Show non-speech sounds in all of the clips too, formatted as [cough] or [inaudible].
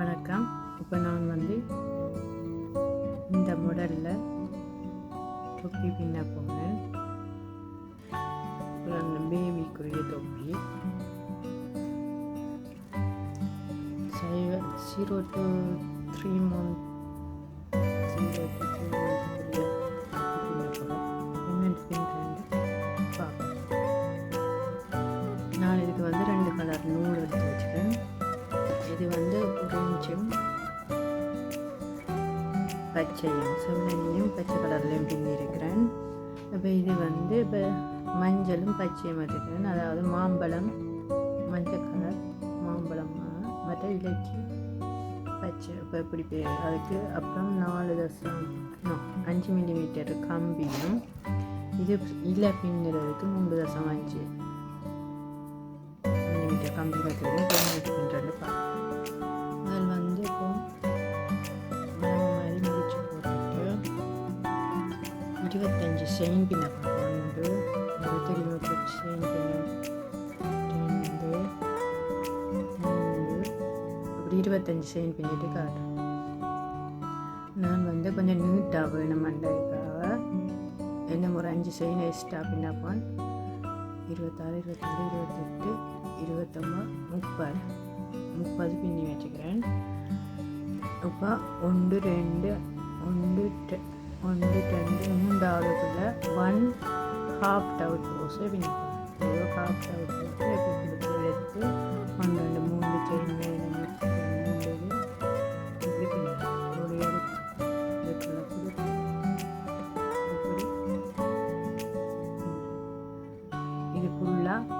வணக்கம். இப்போ நான் வந்து இந்த மாடலில் தொப்பி பின்ன போனேன் அந்த பேபிக்குரிய தொப்பி. Zero two three month zero two three பச்சையும் செவ்வனியும் பச்சை கலர்லையும் பின்னிருக்கிறேன். இப்போ இது வந்து இப்போ மஞ்சளும் பச்சையும் வச்சுருக்கிறேன் அதாவது மாம்பழம் மஞ்சள் கலர் மாம்பழம் மற்ற இலச்சி பச்சை இப்போ இப்படி அதுக்கு அப்புறம் நாலு தசம் அஞ்சு மில்லிமீட்டர் கம்பியும் இது இலை பின்னுறதுக்கு மூன்று தசம் அஞ்சு மில்லிமீட்டர் கம்பி வச்சுருக்கேன் பதினெட்டு பின்றது இருபத்தஞ்சி செயின் பின்ன கொண்டு இருபத்தி இருபத்தெட்டு செயின் ரெண்டு மூணு அப்படி இருபத்தஞ்சி செயின் பின்னிட்டு காட்டுறேன் நான் வந்து கொஞ்சம் நீட்டாக வேணும் மண்டைக்காக என்ன ஒரு அஞ்சு செயின் எக்ஸ்ட்ரா பின்னப்பான் இருபத்தாறு இருபத்தேழு இருபத்தெட்டு இருபத்தொம்பது முப்பது முப்பது பின்னி வச்சுக்கிறேன் இப்போ ஒன்று ரெண்டு ஒன்று ஒன்று ரெண்டு மூன்றாவதுக்குள்ள ஒன் ஹாஃப் டவுட் போஸை பின்னிக்கிறேன் ஒரு ஹாஃப் டவுட் போட்டு எப்படி கொடுத்து எடுத்து ஒன்று ரெண்டு மூணு செயின் இது இப்படி ஒரு கொடுத்து ஃபுல்லாக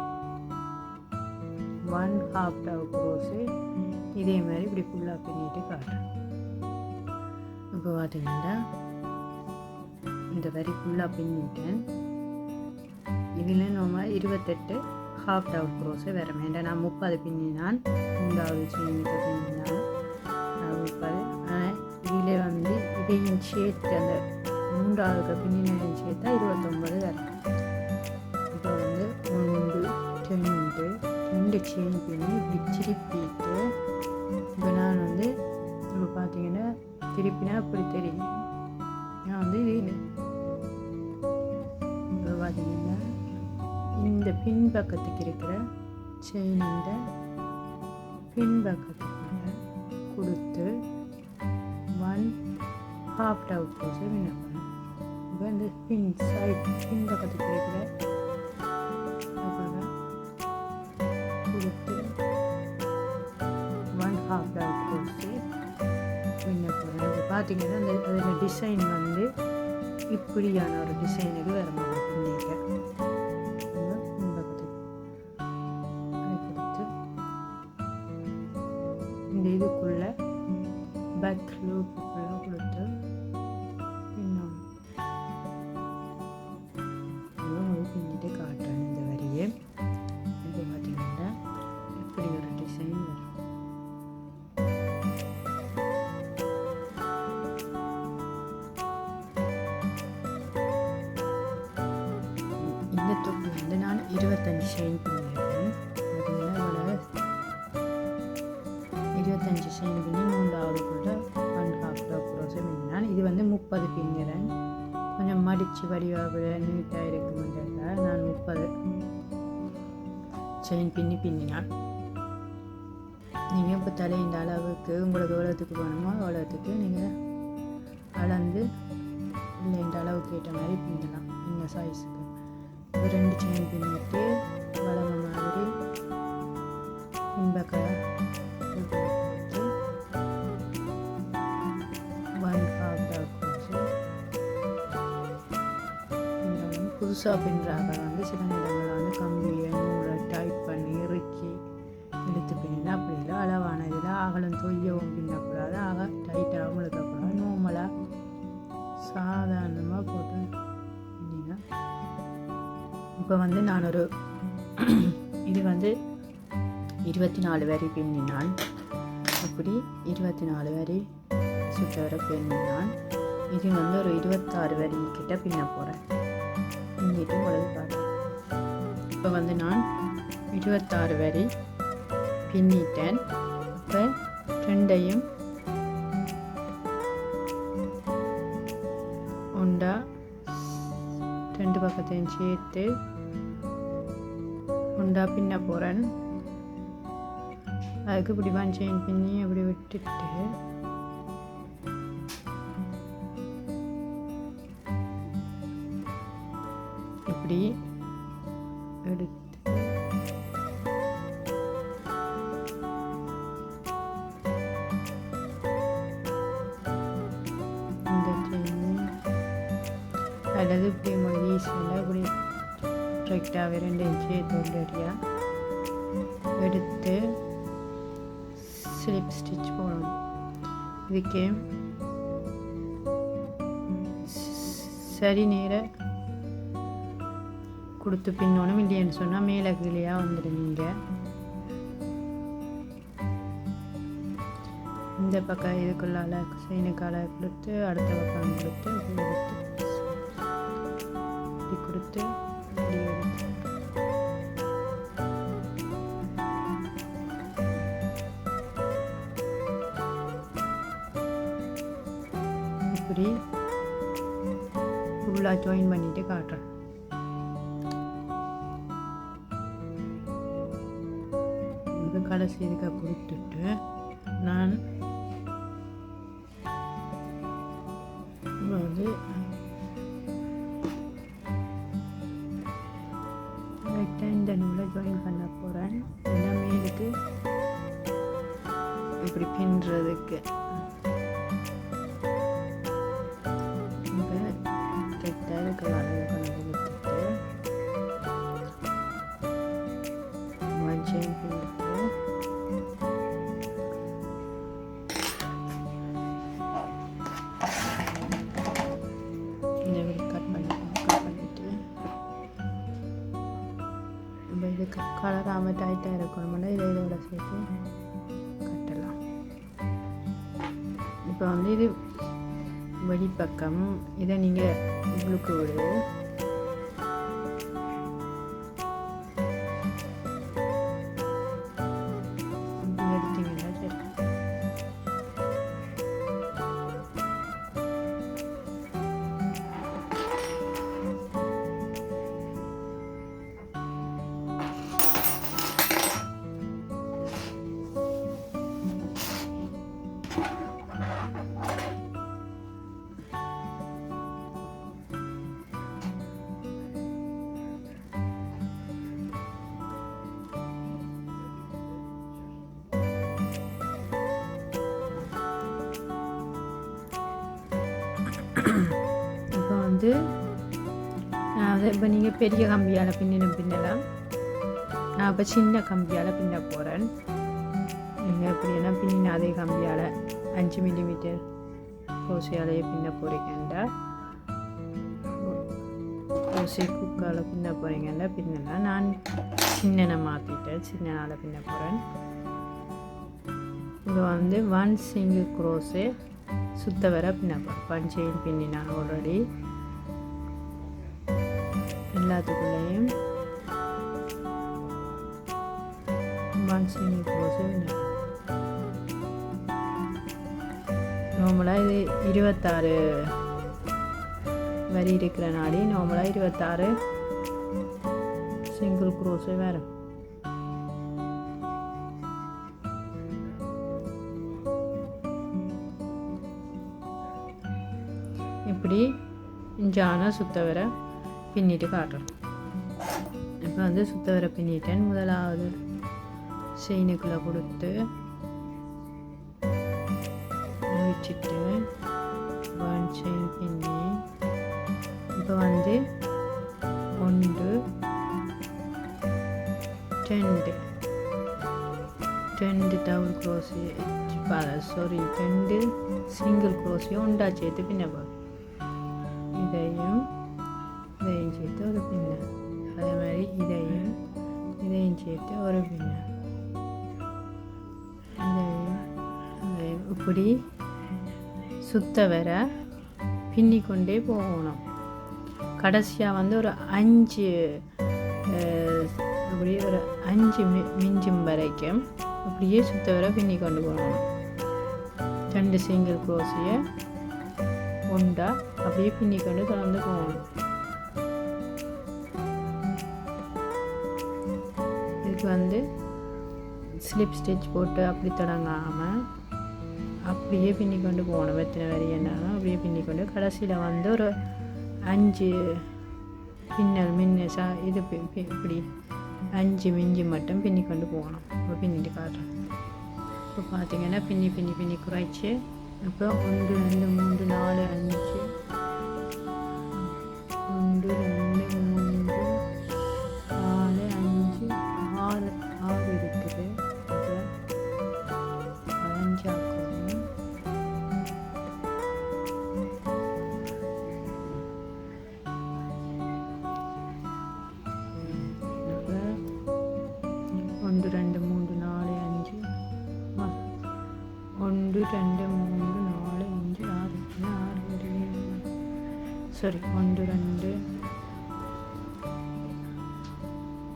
ஒன் ஹாஃப் டவுட் ரோஸு இதே மாதிரி இப்படி ஃபுல்லாக பின்னிட்டு காட்டுறேன். இப்போ பார்த்தீங்கன்னா இந்த வரி ஃபுல்லாக பின்னிட்டேன் இதில் நம்ம இருபத்தெட்டு ஹாஃப் டவ் க்ரோஸு வர வேண்டாம் நான் முப்பது பின்னினான்? மூன்றாவது செயினில் பின்னினான். முப்பது. இதில் வந்து இதையும் சேர்த்து அந்த மூன்றாவது பின்னினையும் சேர்த்தா இருபத்தொம்பது வரும். இப்போ வந்து மூன்று ரெண்டு ரெண்டு செயின் பின்னி இப்படி பின்பக்கத்துக்கு இருக்கிற செயின் இந்த பின்பக்கத்துக்குள்ள கொடுத்து ஒன் ஹாஃப் டவுட் போட்டு விண்ணப்பம். இப்போ இந்த பின் சைட் பின்பக்கத்துக்கு இருக்கிற கொடுத்து ஒன் ஹாஃப் டவுட் போட்டு பார்த்தீங்கன்னா அந்த அதில் டிசைன் வந்து இப்படியான ஒரு டிசைனுக்கு வர கொஞ்சம் வடிவாவில் நீட்டாக இருக்குமென்றதுக்காக நான் முப்பது. செயின் பின்னி பின்னினான் நீங்கள் இப்போ தலையின் இந்த அளவுக்கு உங்களுக்கு எவ்வளோத்துக்கு வேணுமோ அவ்வளோத்துக்கு நீங்கள் அளந்து இல்லை இந்த அளவுக்கு ஏற்ற மாதிரி பின்னலாம். இந்த சைஸுக்கு ரெண்டு செயின் பின்னிட்டு புதுசாக பின்னுறாங்க வந்து சில நேரங்களில் வந்து கம்பியை நூலை டைட் பண்ணி இறுக்கி இழுத்து பின்னா அப்படி இல்லை அளவான இதில் அகலம் தொய்யவும் பின்னக்கூடாது ஆக டைட்டாகவும் இழுக்கக்கூடாது நோமலாக சாதாரணமாக போட்டு பின்னா இப்போ வந்து நான் ஒரு [clears throat] இது வந்து இருபத்தி நாலு வரி பின்னினான் அப்படி இருபத்தி நாலு வரி சுற்ற வர பின்னினான் இது வந்து ஒரு இருபத்தாறு வரி கிட்ட பின்ன போகிறேன் பின்னிட்டு உங்களுக்கு இப்போ வந்து நான் இருபத்தாறு வரை பின்னிட்டேன். இப்போ ரெண்டையும் உண்டா ரெண்டு பக்கத்தையும் சேர்த்து உண்டா பின்ன போகிறேன் அதுக்கு இப்படி ஒன் பின்னி அப்படி விட்டுட்டு சரி நேர கொடுத்து பின்னோனும் இல்லைன்னு சொன்னால் மேலே கீழேயாக வந்துடுவீங்க இந்த பக்கம் இதுக்குள்ளால சைனுக்கால கொடுத்து அடுத்த பக்கம் கொடுத்து இப்படி கொடுத்து ஜாயின் பண்ணிட்டு காட்டுறேன். இது கடைசி இதுக்காக கொடுத்துட்டு நான் வந்து கரெக்டாக இந்த நூலை ஜாயின் பண்ண போகிறேன் எல்லாமே இதுக்கு இப்படி பின்னுறதுக்கு. பெரிய கம்பியால் பின்னினும் பின்னலாம். நான் இப்போ சின்ன கம்பியால் பின்ன போகிறேன் நீங்கள் எப்படின்னா பின்னின அதே கம்பியால் அஞ்சு மில்லிமீட்டர் கோசையாலேயே பின்ன போகிறீங்கண்டா கோசை குக்கால் பின்ன போகிறீங்கண்டா பின்னலாம் நான் சின்னனை மாற்றிட்டேன் சின்னனால் பின்ன போகிறேன் இது வந்து ஒன் சிங்கிள் க்ரோஸு சுத்த வர பின்ன போகிறேன் பஞ்சையும் பின்னினான் ஆல்ரெடி எல்லாத்துக்குள்ளேயும் ஒன் சிங்கிள் க்ரோஸு நார்மலாக இது இருபத்தாறு வரி இருக்கிற நாடி நார்மலாக இருபத்தாறு சிங்கிள் க்ரோஸே வரும் இப்படி ஜானா சுத்த வர பின்னிட்டு காட்டுறோம் இப்போ வந்து சுத்த வர பின்னிட்டேன். முதலாவது செயினுக்குள்ளே கொடுத்து முடிச்சிட்டு ஒன் செயின் பின்னி இப்போ வந்து ஒன்று ரெண்டு. ரெண்டு டபுள் க்ரோஸி சாரி ரெண்டு சிங்கிள் க்ரோஸையும் உண்டா சேர்த்து பின்ன இதையும் சுத்த வர பின்னிக்கொண்டே போகணும். கடைசியாக வந்து ஒரு அஞ்சு அப்படியே ஒரு அஞ்சு மி மிஞ்சும் வரைக்கும் அப்படியே சுத்த வர பின்னி கொண்டு போகணும். ரெண்டு சிங்கிள் க்ரோஸையை உண்டா அப்படியே பின்னிக்கொண்டு தொடர்ந்து போகணும். இதுக்கு வந்து ஸ்லிப் ஸ்டிச் போட்டு அப்படி தொடங்காமல் அப்படியே பின்னி கொண்டு போகணும். எத்தனை வரி என்னாலும் அப்படியே பின்னி கொண்டு கடைசியில் வந்து ஒரு அஞ்சு பின்னல் மின்ன சா இது இப்படி அஞ்சு மிஞ்சி மட்டும் பின்னி கொண்டு போகணும். இப்போ பின்னிட்டு காட்டுறேன். இப்போ பார்த்தீங்கன்னா பின்னி பின்னி பின்னி குறைச்சி இப்போ ஒன்று ரெண்டு மூன்று நாலு அஞ்சு ஒன்று ரெண்டு சரி ஒன்று ரெண்டு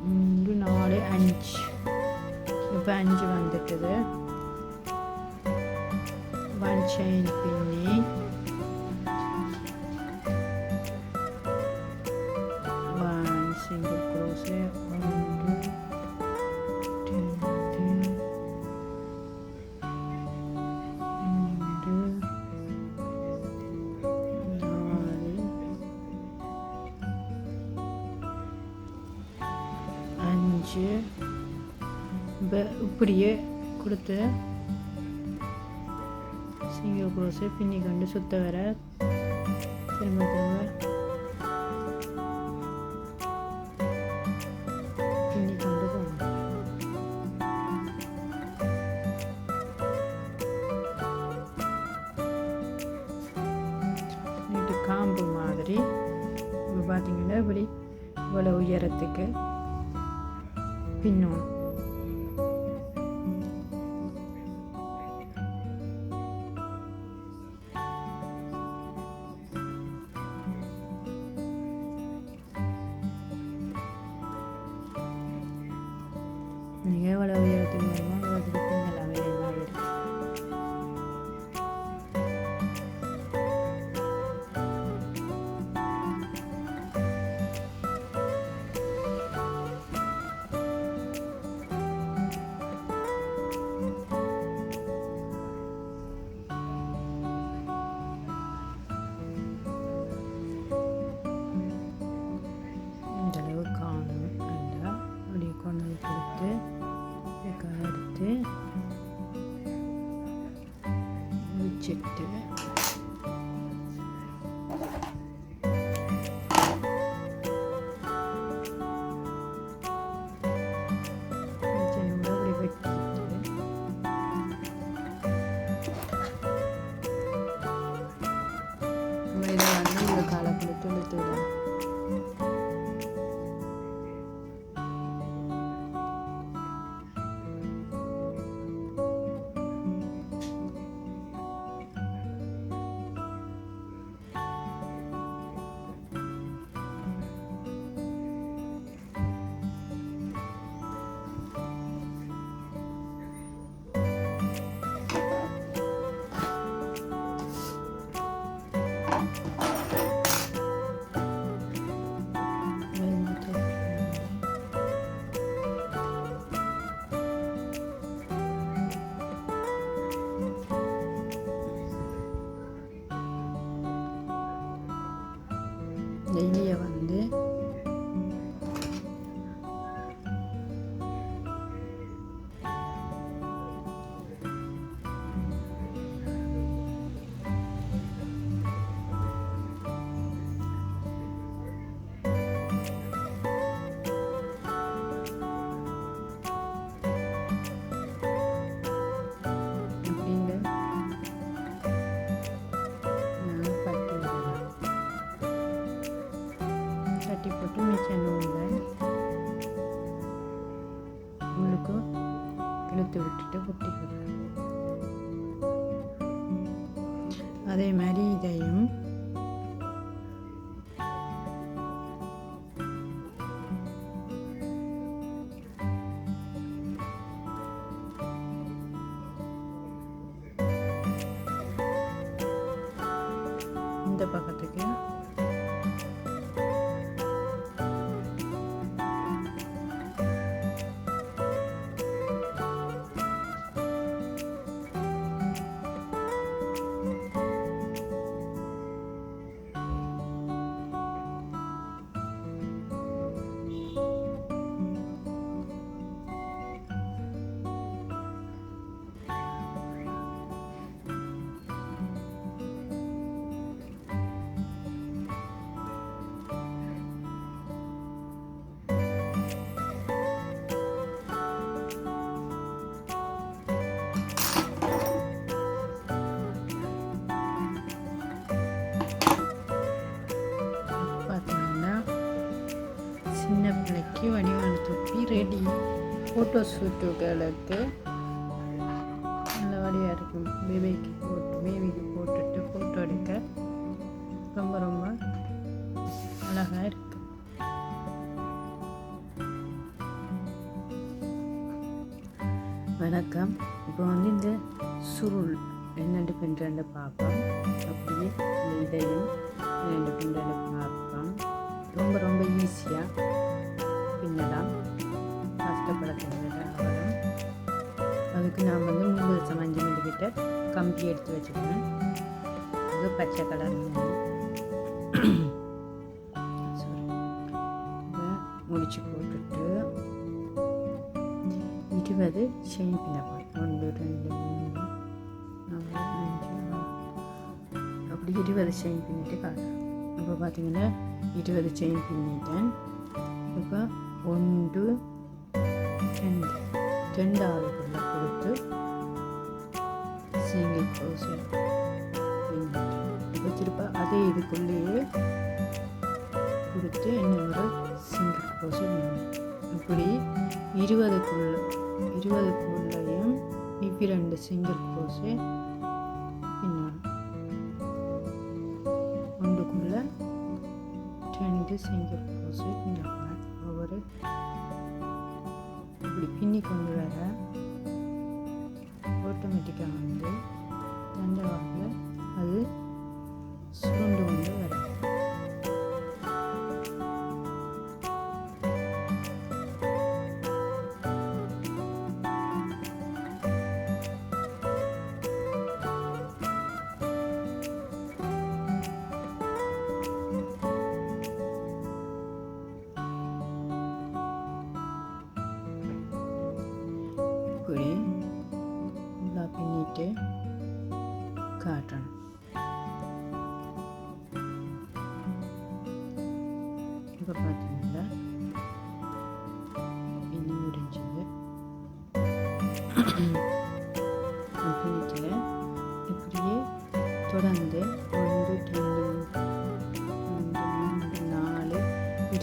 மூன்று நாலு அஞ்சு இப்போ அஞ்சு வந்துட்டுது ஒன் செயின் பின்னி இப்படியே கொடுத்து சிங்கிள் க்ரோஸை பின்னி கண்டு சுத்த வர. திரும்ப திரும்ப ஃபோட்டோ ஷூட்டுகளுக்கு நல்ல வழியாக இருக்கும். பேபிக்கு போட்டு பேபிக்கு போட்டுட்டு ஃபோட்டோ எடுக்க ரொம்ப ரொம்ப அழகாக இருக்கு. வணக்கம். இப்போ வந்து இந்த சுருள் என்னென்று ரெண்டு பார்ப்போம். அப்படியே இதையும் ரெண்டு பின்றண்டு பார்ப்போம். ரொம்ப ரொம்ப ஈஸியாக பின்னலாம். அதுக்கு நான் வந்து மூணு வருஷம் அஞ்சு மில்லிகிட்ட கம்பி எடுத்து வச்சுக்கிறேன் அது பச்சை கலர் முடிச்சு போட்டுட்டு இருபது செயின் பின்னப்போம் ஒன்று ரெண்டு மூணு நாலு அஞ்சு அப்படி இருபது செயின் பின்னிட்டு காட்டுறேன் இப்போ பார்த்தீங்கன்னா இருபது செயின் பின்னிட்டேன் இப்போ ஒன்று ரெண்டு. ரெண்டாவதுக்குள்ள கொடுத்து சிங்கிள் க்ரோஷே இப்போ திருப்ப அதே இதுக்குள்ளேயே கொடுத்து என்ன ஒரு சிங்கிள் க்ரோஷே இப்படி இருபதுக்குள்ள இருபதுக்குள்ளேயும் இவ்விரண்டு சிங்கிள் க்ரோஷே பின்னணும் ஒன்றுக்குள்ள ரெண்டு சிங்கிள் க்ரோஷே பின்னணும் இப்படி பின்னி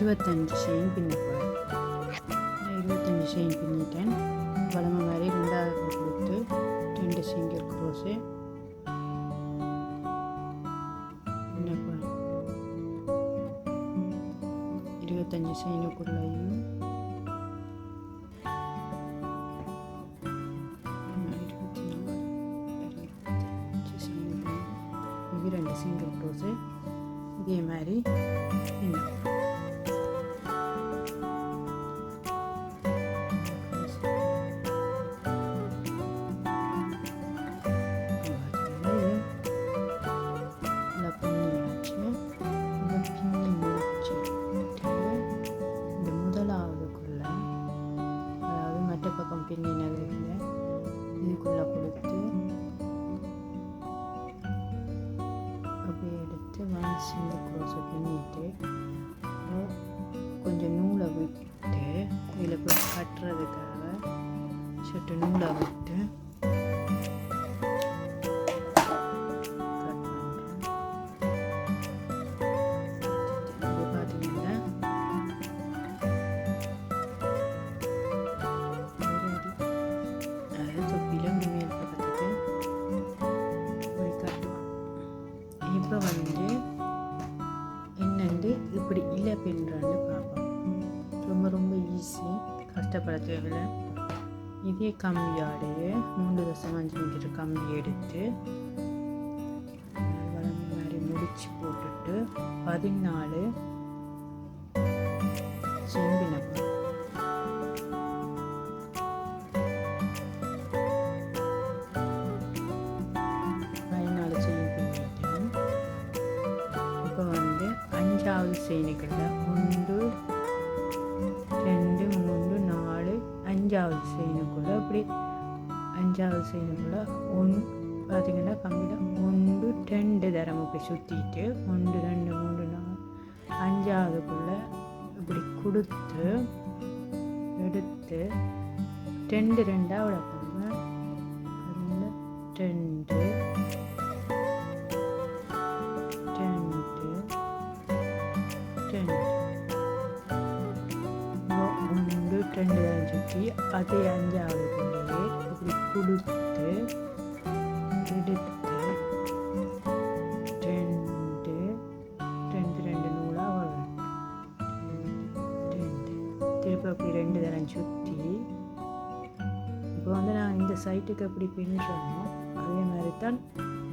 இருபத்தஞ்சு செயின் பின்ன போகிறேன் இருபத்தஞ்சி செயின் பின்னிட்டேன் வளமை மாதிரி ரெண்டாவது கொடுத்து ரெண்டு சிங்கிள் க்ரோஸு இருபத்தஞ்சி செயினுக்குள்ளேயும் எடுத்து ஒன் க்ரோஸை பின்னிட்டு கொஞ்சம் நூலை விட்டு இதில் போய் கட்டுறதுக்காக சொட்டு நூலை விட்டு கம்பி எடுத்து வளம் மாதிரி முடிச்சு போட்டுட்டு பதினாலு செம்பின பதினாலு செயின் இப்போ வந்து அஞ்சாவது செயினுக்குள்ள ஒன்று ரெண்டு மூணு நாலு அஞ்சாவது செயினுக்குள்ள அப்படி அஞ்சாவது செயினுக்குள்ள ஒன் பார்த்தீங்கன்னா கம்மியில் ஒன்று ரெண்டு தரம் இப்படி சுற்றிட்டு ஒன்று ரெண்டு மூணு நாலு அஞ்சாவதுக்குள்ள இப்படி கொடுத்து எடுத்து ரெண்டு ரெண்டாக விடப்பாங்க அப்படி ரெண்டு தரம் சுற்றி. இப்போ வந்து நான் இந்த சைட்டுக்கு எப்படி பின்னுறோமோ அதே மாதிரி தான்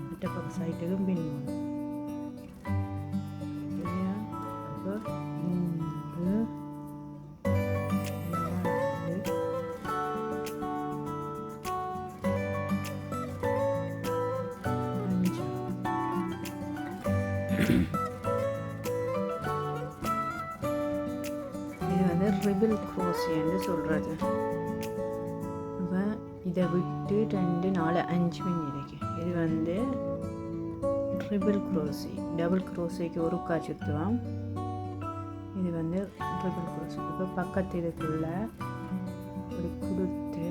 மற்ற பக்கம் சைட்டுக்கும் பின்னுவோம். குடிசைக்கு ஒரு கா இது வந்து ட்ரிபிள் குடிசைக்கு இப்போ பக்கத்து இதுக்குள்ள இப்படி கொடுத்து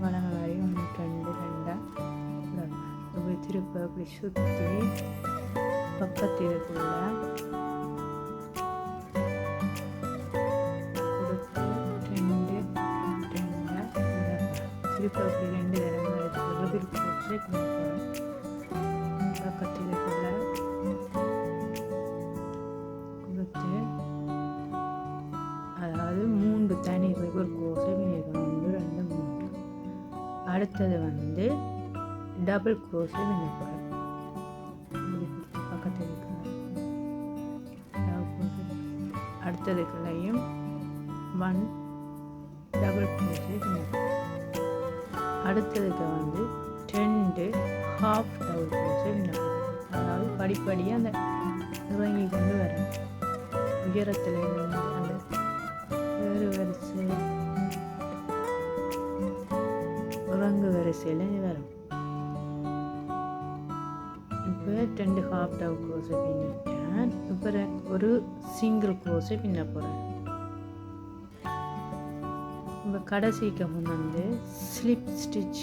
வளங்க வரை ஒன்று ரெண்டு ரெண்டாக இப்படி திருப்ப இப்படி சுற்றி பக்கத்து இதுக்குள்ள கொடுத்து ரெண்டு திருப்பி அப்படி ரெண்டு தடவை எடுத்து ரிபிள் டபுள் க்ரோஸை பண்ணியிருக்கிறேன் பக்கத்தில் இருக்கிற அடுத்ததுக்குள்ளேயும் ஒன் டபுள் க்ரோஸில் அடுத்ததுக்கு வந்து ரெண்டு ஹாஃப் டபுள் க்ரோஸில் அதாவது படிப்படியாக அந்த இறங்கி கொண்டு வரேன் உயரத்தில் இருந்து அந்த வேறு வரிசை உறங்கு வரிசையில் வரும் இப்போ ரெண்டு ஹாஃப் டவ் க்ரோஸை பின்னிட்டேன். இப்போ ஒரு சிங்கிள் க்ரோஸை பின்ன போகிறேன் இப்போ கடைசிக்கு முன் வந்து ஸ்லிப் ஸ்டிச்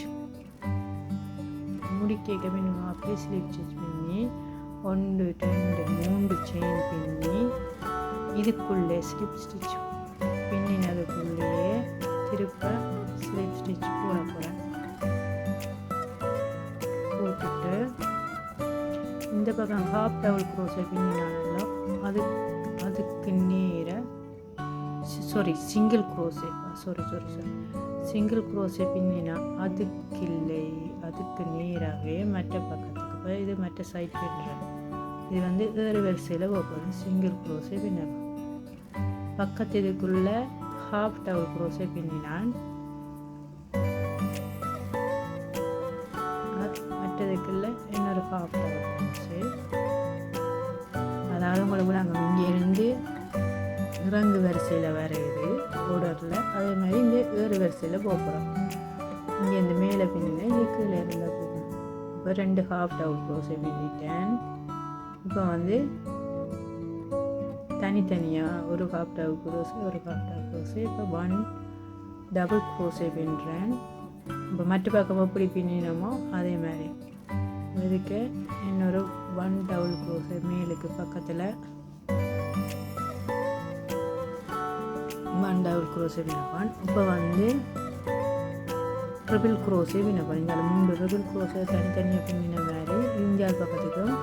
முடிக்க பின்னுவோம் அப்படியே ஸ்லிப் ஸ்டிச் பண்ணி ஒன்று ரெண்டு மூன்று செயின் பின்னி இதுக்குள்ளே ஸ்லிப் ஸ்டிச் பின்னினதுக்குள்ளேயே திருப்ப ஸ்லிப் ஸ்டிச் போட போகிறேன் இந்த பக்கம் ஹாஃப் டவல் க்ரோஸை பின்னினால அது அதுக்கு நேர சாரி சிங்கிள் க்ரோஸே சாரி சாரி சாரி சிங்கிள் க்ரோஸை பின்னினா அதுக்கு இல்லை அதுக்கு நேராகவே மற்ற பக்கத்துக்கு போய் இது மற்ற சைட் பின்னுறேன் இது வந்து வேறு வரிசையில் போகுது சிங்கிள் க்ரோஸை பின்னலாம் பக்கத்து இதுக்குள்ள ஹாஃப் டவுல் க்ரோஸை பின்னினான் மற்றதுக்குள்ள இன்னொரு ஹாஃப் டவுல் க்ரோஸு அதாவது உங்களுக்கு நாங்கள் இங்கேருந்து இறங்கு வரிசையில் வரையுது ஓடரில் அதே மாதிரி இங்கே ஏறு வரிசையில் போகிறோம் இங்கே இந்த மேலே பின்னினா இங்கே கீழே இருந்தால் இப்போ ரெண்டு ஹாஃப் டவுட் க்ரோஸை பின்னிட்டேன். இப்போ வந்து தனித்தனியாக ஒரு ஹாஃப் டவு க்ரோஸு ஒரு ஹாஃப் டவு க்ரோஸு இப்போ ஒன் டபுள் க்ரோஸை பின்னுறேன். இப்போ மற்ற பக்கம் எப்படி பின்னினோமோ அதே மாதிரி. இதுக்கு இன்னொரு ஒன் டபுள் க்ரோஸு மேலுக்கு பக்கத்தில் ஒன் டபுள் க்ரோஸை வினப்பான் இப்போ வந்து ட்ரிபிள் க்ரோஸே வினப்பான் இங்கே மூன்று ட்ரிபிள் க்ரோஸை தனித்தனியாக பின்னின மாதிரி இந்தியா பக்கத்துக்கும்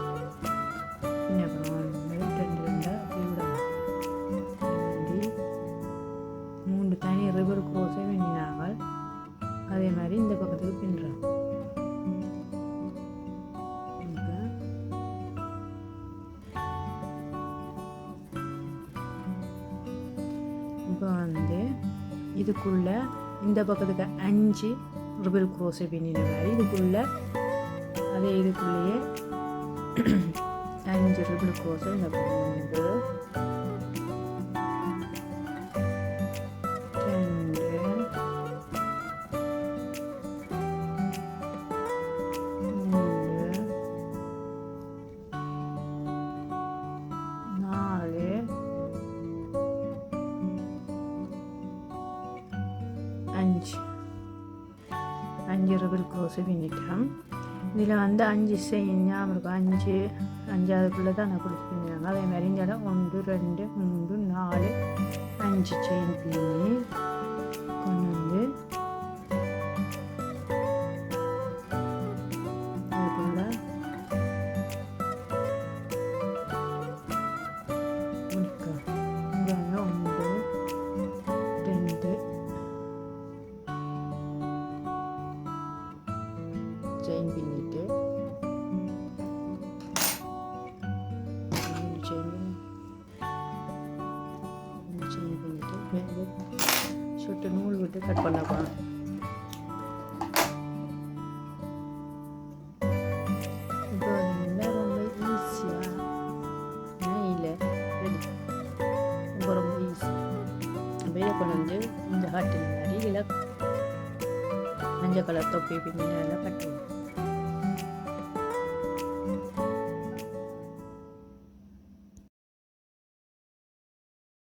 இந்த பக்கத்துக்கு அஞ்சு ரிபிள் குரோஸை பின்னின மாதிரி இதுக்குள்ள அதே இதுக்குள்ளேயே அஞ்சு ரிபிள் குரோஸை இந்த அஞ்சு செயின் ஞாபகம் இருக்கும். அஞ்சு அஞ்சாவதுக்குள்ளே தான் நான் கொடுத்துருந்தாங்க. அதே மாதிரி இந்த இடம் ஒன்று ரெண்டு மூன்று நாலு அஞ்சு செயின். பின்னி இந்த ஹாட்டில் மாதிரி இதில்